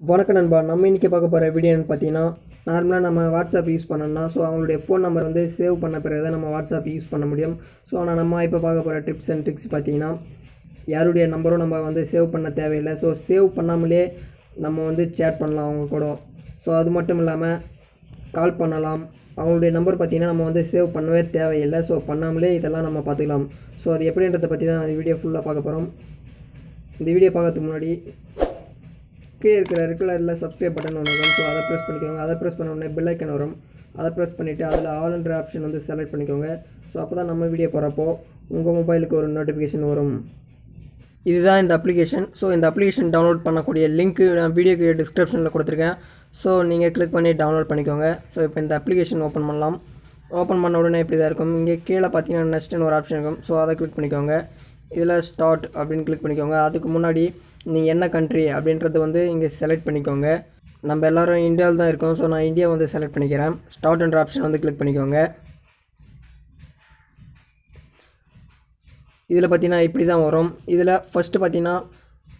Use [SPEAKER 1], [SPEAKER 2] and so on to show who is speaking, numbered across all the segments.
[SPEAKER 1] வணக்கம் நண்பா. நம்ம இன்றைக்கி பார்க்க போகிற வீடியோன்னு பார்த்தீங்கன்னா நார்மலாக நம்ம வாட்ஸ்அப் யூஸ் பண்ணோம்னா ஸோ அவங்களுடைய ஃபோன் நம்பர் வந்து சேவ் பண்ண பிறகு தான் நம்ம வாட்ஸ்அப் யூஸ் பண்ண முடியும். ஸோ ஆனால் நம்ம இப்போ பார்க்க போகிற டிப்ஸ் அண்ட் ட்ரிக்ஸ் பார்த்தீங்கன்னா யாருடைய நம்பரும் நம்ம வந்து சேவ் பண்ண தேவையில்லை. ஸோ சேவ் பண்ணாமலே நம்ம வந்து சேட் பண்ணலாம் அவங்க கூட. ஸோ அது மட்டும் இல்லாமல் கால் பண்ணலாம். அவங்களுடைய நம்பர் பார்த்தீங்கன்னா நம்ம வந்து சேவ் பண்ணவே தேவையில்லை. ஸோ பண்ணாமலே இதெல்லாம் நம்ம பார்த்துக்கலாம். ஸோ அது எப்படின்றத பற்றி தான் அந்த வீடியோ ஃபுல்லாக பார்க்க போகிறோம் இந்த வீடியோ பார்க்கறதுக்கு முன்னாடி கீழே இருக்கிற ரெகுலரில் சப்ஸ்கிரைப் பட்டன் ஒன்று வரும் ஸோ அதை ப்ரெஸ் பண்ணிக்கோங்க. அதை ப்ரெஸ் பண்ண உடனே பெல் ஐக்கன் வரும். அதை ப்ரெஸ் பண்ணிவிட்டு அதில் ஆல்ன்ற ஆப்ஷன் வந்து செலக்ட் பண்ணிக்கோங்க. ஸோ அப்போ தான் நம்ம வீடியோ போகிறப்போ உங்கள் மொபைலுக்கு ஒரு நோட்டிஃபிகேஷன் வரும். இதுதான் இந்த அப்ளிகேஷன் ஸோ இந்த அப்ளிகேஷன் டவுன்லோட் பண்ணக்கூடிய லிங்க்கு நான் வீடியோக்கு டிஸ்கிரிப்ஷனில் கொடுத்துருக்கேன். ஸோ நீங்கள் கிளிக் பண்ணி டவுன்லோட் பண்ணிக்கோங்க. ஸோ இப்போ இந்த அப்ளிகேஷன் ஓப்பன் பண்ணலாம். ஓப்பன் பண்ண உடனே இப்படி தான் இருக்கும். இங்கே கீழே பார்த்தீங்கன்னா நெக்ஸ்ட்னு ஒரு ஆப்ஷன் இருக்கும். ஸோ அதை கிளிக் பண்ணிக்கோங்க. இதில் ஸ்டார்ட் அப்படின்னு கிளிக் பண்ணிக்கோங்க. அதுக்கு முன்னாடி நீங்கள் என்ன கண்ட்ரி அப்படின்றது வந்து இங்கே செலக்ட் பண்ணிக்கோங்க. நம்ம எல்லோரும் இந்தியாவில் தான் இருக்கோம். ஸோ நான் இந்தியா வந்து செலக்ட் பண்ணிக்கிறேன். ஸ்டார்ட்ன்ற ஆப்ஷன் வந்து கிளிக் பண்ணிக்கோங்க. இதில் பார்த்தீங்கன்னா இப்படி தான் வரும். இதில் ஃபஸ்ட்டு பார்த்தீங்கன்னா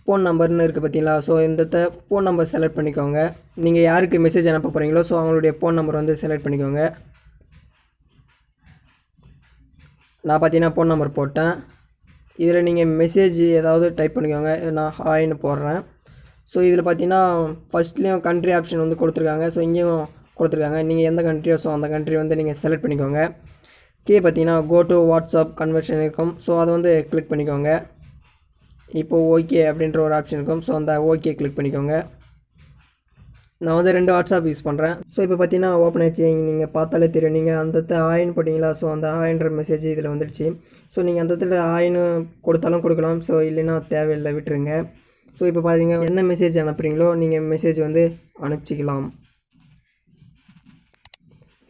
[SPEAKER 1] ஃபோன் நம்பர்னு இருக்குது பார்த்தீங்களா ஸோ இந்த ஃபோன் நம்பர் செலக்ட் பண்ணிக்கோங்க. நீங்கள் யாருக்கு மெசேஜ் அனுப்ப போகிறீங்களோ ஸோ அவங்களுடைய ஃபோன் நம்பர் வந்து செலக்ட் பண்ணிக்கோங்க. நான் பார்த்தீங்கன்னா ஃபோன் நம்பர் போட்டேன். இதில் நீங்கள் மெசேஜ் ஏதாவது டைப் பண்ணிக்கோங்க. நான் ஹாய்னு போடுறேன். ஸோ இதில் பார்த்தீங்கன்னா ஃபஸ்ட்லேயும் கண்ட்ரி ஆப்ஷன் வந்து கொடுத்துருக்காங்க. ஸோ இங்கேயும் கொடுத்துருக்காங்க. நீங்கள் எந்த கண்ட்ரியோ ஸோ அந்த கண்ட்ரி வந்து நீங்கள் செலக்ட் பண்ணிக்கோங்க. கீழே பார்த்தீங்கன்னா கோ டு வாட்ஸ்அப் கன்வர்ஷன் இருக்கும். ஸோ அதை வந்து கிளிக் பண்ணிக்கோங்க. இப்போது ஓகே அப்படின்ற ஒரு ஆப்ஷன் இருக்கும். ஸோ அந்த ஓகே கிளிக் பண்ணிக்கோங்க. நான் வந்து ரெண்டு வாட்ஸ்அப் யூஸ் பண்ணுறேன் ஸோ இப்போ பார்த்தீங்கன்னா ஓப்பன் ஆச்சு நீங்கள் பார்த்தாலே தெரியும். நீங்கள் அந்த ஆயின் போட்டிங்களா? ஸோ அந்த ஆயின்ற மெசேஜ் இதில் வந்துடுச்சு. ஸோ நீங்கள் அந்த இடத்துல ஆயின் கொடுத்தாலும் கொடுக்கலாம். ஸோ இல்லைன்னா தேவையில்லை விட்டுருங்க. ஸோ இப்போ பார்த்தீங்க என்ன மெசேஜ் அனுப்புகிறீங்களோ நீங்கள் மெசேஜ் வந்து அனுப்பிச்சிக்கலாம்.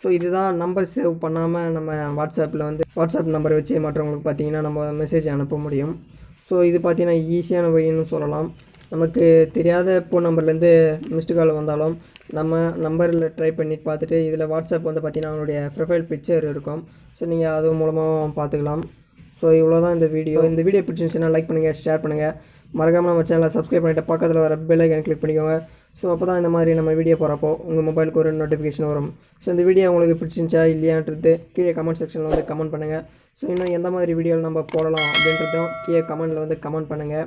[SPEAKER 1] ஸோ இதுதான் நம்பர் சேவ் பண்ணாமல் நம்ம வாட்ஸ்அப்பில் வந்து வாட்ஸ்அப் நம்பர் வச்சு மற்றவங்களுக்கு பார்த்தீங்கன்னா நம்ம மெசேஜ் அனுப்ப முடியும். ஸோ இது பார்த்தீங்கன்னா ஈஸியான வழின்னு சொல்லலாம். நமக்கு தெரியாத ஃபோன் நம்பர்லேருந்து மிஸ்டு கால் வந்தாலும் நம்ம நம்பரில் ட்ரை பண்ணி பார்த்துட்டு இதில் வாட்ஸ்அப் வந்து பார்த்திங்கன்னா அவங்களுடைய ப்ரொஃபைல் பிக்சர் இருக்கும். ஸோ நீங்கள் அது மூலமாக பார்த்துக்கலாம். ஸோ இவ்வளோ தான் இந்த வீடியோ இந்த வீடியோ பிடிச்சிருந்துச்சுன்னா லைக் பண்ணுங்கள் ஷேர் பண்ணுங்கள் மறக்காமல் நம்ம சேனலை சப்ஸ்கிரைப் பண்ணிவிட்டு பக்கத்தில் வர பெல் ஐக்கன் கிளிக் பண்ணிக்கோங்க. ஸோ அப்போ தான் இந்த மாதிரி நம்ம வீடியோ போகிறப்போ உங்கள் மொபைலுக்கு ஒரு நோட்டிஃபிகேஷன் வரும். ஸோ இந்த வீடியோ உங்களுக்கு பிடிச்சிருந்துச்சா இல்லையான்றது கீழே கமெண்ட் செக்ஷனில் வந்து கமெண்ட் பண்ணுங்கள் ஸோ இன்னும் எந்த மாதிரி வீடியோவில் நம்ம போடலாம் அப்படின்றதும் கீழே கமெண்டில் வந்து கமெண்ட் பண்ணுங்கள்